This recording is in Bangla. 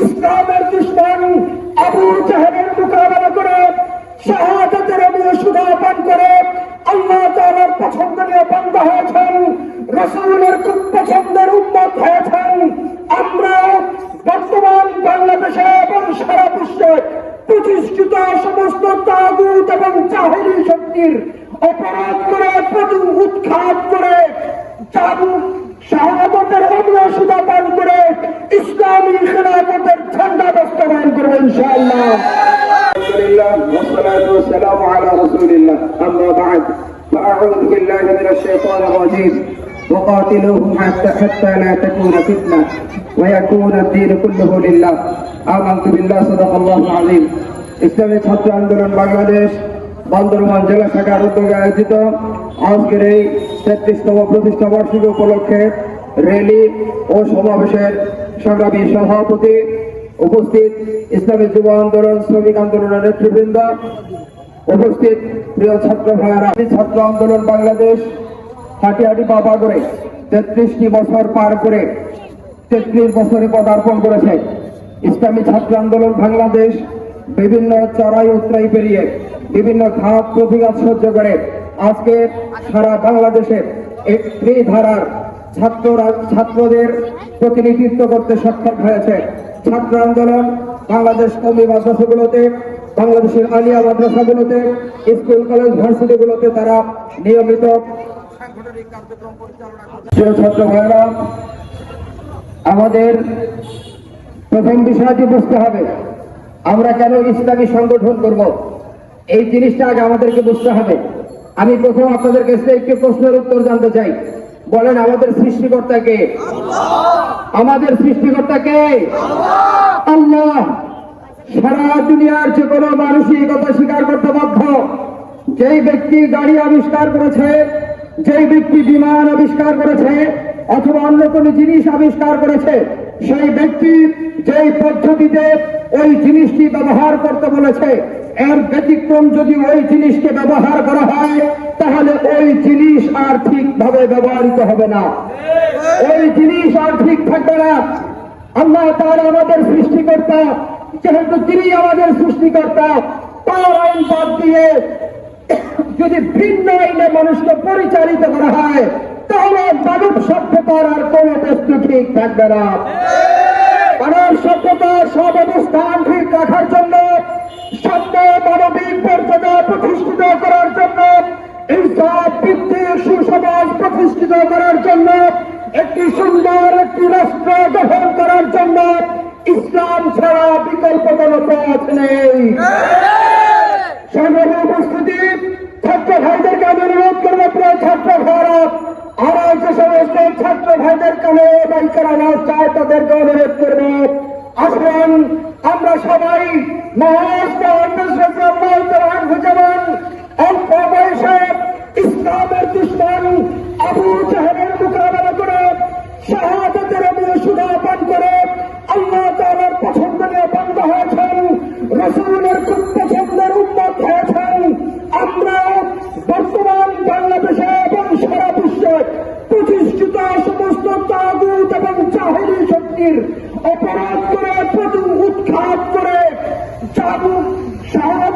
ইসলামের দুশ্মন আবু জাহেলের মোকাবেলা করে, শাহাদাতের অমীয় সুধা পান করে, আল্লাহ তাআলার পছন্দনীয় বান্দা হয়েছেন, রসুলের খুব পছন্দের উন্মত হয়েছেন। আমরা বর্তমান বাংলাদেশে এবং সারা বিশ্বে প্রতিষ্ঠিত সমস্ত তাগুত এবং জাহেরি শক্তির অপরাধ করে প্রতি উৎখাত করে জাদু শাহাদতের অমীয় সুধা পান করে ইসলামী খেলাফতের ঝান্ডা বাস্তবায়ন করবে ইনশাআল্লাহ الحمد لله والصلاة والسلام على رسول الله أما بعد فأعوذ بالله من الشيطان الرجيم وقاتلوهم حتى حتى لا تكون فتنة ويكون الدين كله لله آمنت بالله صدق الله العظيم ইসলামী ছাত্র আন্দোলন বাংলাদেশ বান্দরবান জেলা শাখার উদ্যোগে আয়োজিত আজকের এই তেত্রিশতম প্রতিষ্ঠা বার্ষিকী উপলক্ষে র্যালি ও সমাবেশের সংগ্রামী সভাপতি উপস্থিত ইসলামী যুব আন্দোলন শ্রমিক আন্দোলনের নেতৃবৃন্দ, উপস্থিত প্রিয় ছাত্র ভাইয়ারা। ছাত্র আন্দোলন বাংলাদেশ হাঁটি হাঁটি পাপা করে তেত্রিশটি বছর পার করে তেত্রিশ বছরে পদার্পণ করেছে। ইসলামী ছাত্র আন্দোলন বাংলাদেশ বিভিন্ন চড়াই উত্তরাই পেরিয়ে বিভিন্ন ঘাত প্রতিঘাত সহ্য করে আজকে সারা বাংলাদেশে একটি ধারার ছাত্ররা, ছাত্রদের প্রতিনিধিত্ব করতে সক্ষম হয়েছে। ছাত্র আন্দোলন বাংলাদেশ কমি মাদ্রাসাগুলোতে, বাংলাদেশের আলিয়া মাদ্রাসাগুলোতে, স্কুল, কলেজ, ভার্সিটিগুলোতে তারা নিয়মিত ছাত্র ভাইরা আমাদের প্রথম বিষয়টি বুঝতে হবে, আমরা কেন ইসলামী সংগঠন করব? এই জিনিসটা আগে আমাদেরকে বুঝতে হবে। আমি প্রথম আপনাদের কাছে একটি প্রশ্নের উত্তর জানতে চাই। বলেন আমাদের সৃষ্টিকর্তা কে আমাদের সৃষ্টিকর্তা কে আল্লাহ সারা দুনিয়ার যে কোনো মানুষই কথা স্বীকার করতে বাধ্য। যেই ব্যক্তি গাড়ি আবিষ্কার করেছে, যেই ব্যক্তি বিমান আবিষ্কার করেছে, অথবা অন্য কোনো জিনিস আবিষ্কার করেছে, সেই ব্যক্তি যেই পদ্ধতিতে ওই জিনিসটি ব্যবহার করতে বলেছে, এর ব্যতিক্রম যদি ওই জিনিসকে ব্যবহার করা হয় জিনিস আর ঠিকভাবে ব্যবহৃত হবে না। ওই জিনিস আর ঠিক থাকবে না। আল্লাহ তার আমাদের সৃষ্টিকর্তা, যেহেতু তিনি আমাদের সৃষ্টিকর্তা, তার আইন বাদ দিয়ে যদি ভিন্ন আইনে মানুষকে পরিচালিত করা হয়, তাহলে মানব সভ্যতার আর কোন প্রশ্ন ঠিক থাকবে না। মানব সভ্যতার সব অবস্থান ঠিক করার জন্য, একটি সুন্দর, একটি রাষ্ট্র গঠন করার জন্য ইসলাম ছাড়া বিকল্প কোনো পথ নেই। সংগ্রামী উপস্থিতি, ছাত্র ভাইদেরকে আমি অনুরোধ করব, প্রিয় ছাত্র ভারত আর যে সমস্ত ছাত্র ভাইদের কানে বাইকের আওয়াজ চায়, তাদেরকে অনুরোধ করব। আসুন, আমরা সবাই মহারাষ্ট্র যেমন অল্প বয়সে ইসলামের দুশ্মন আবু জাহেলের মোকাবেলা করে শাহাদাতের সুধা পান করে আল্লাহ তাআলার পছন্দনীয় বান্দা হয়েছেন রসুলের খুব পছন্দের উন্মত হয়েছেন আমরা বর্তমান বাংলাদেশে এবং সারা বিশ্বে প্রতিষ্ঠিত সমস্ত তাগুত এবং জাহেরি শক্তির অপরাধ করে, প্রতি উৎখাত করে জাদু শাহাদতের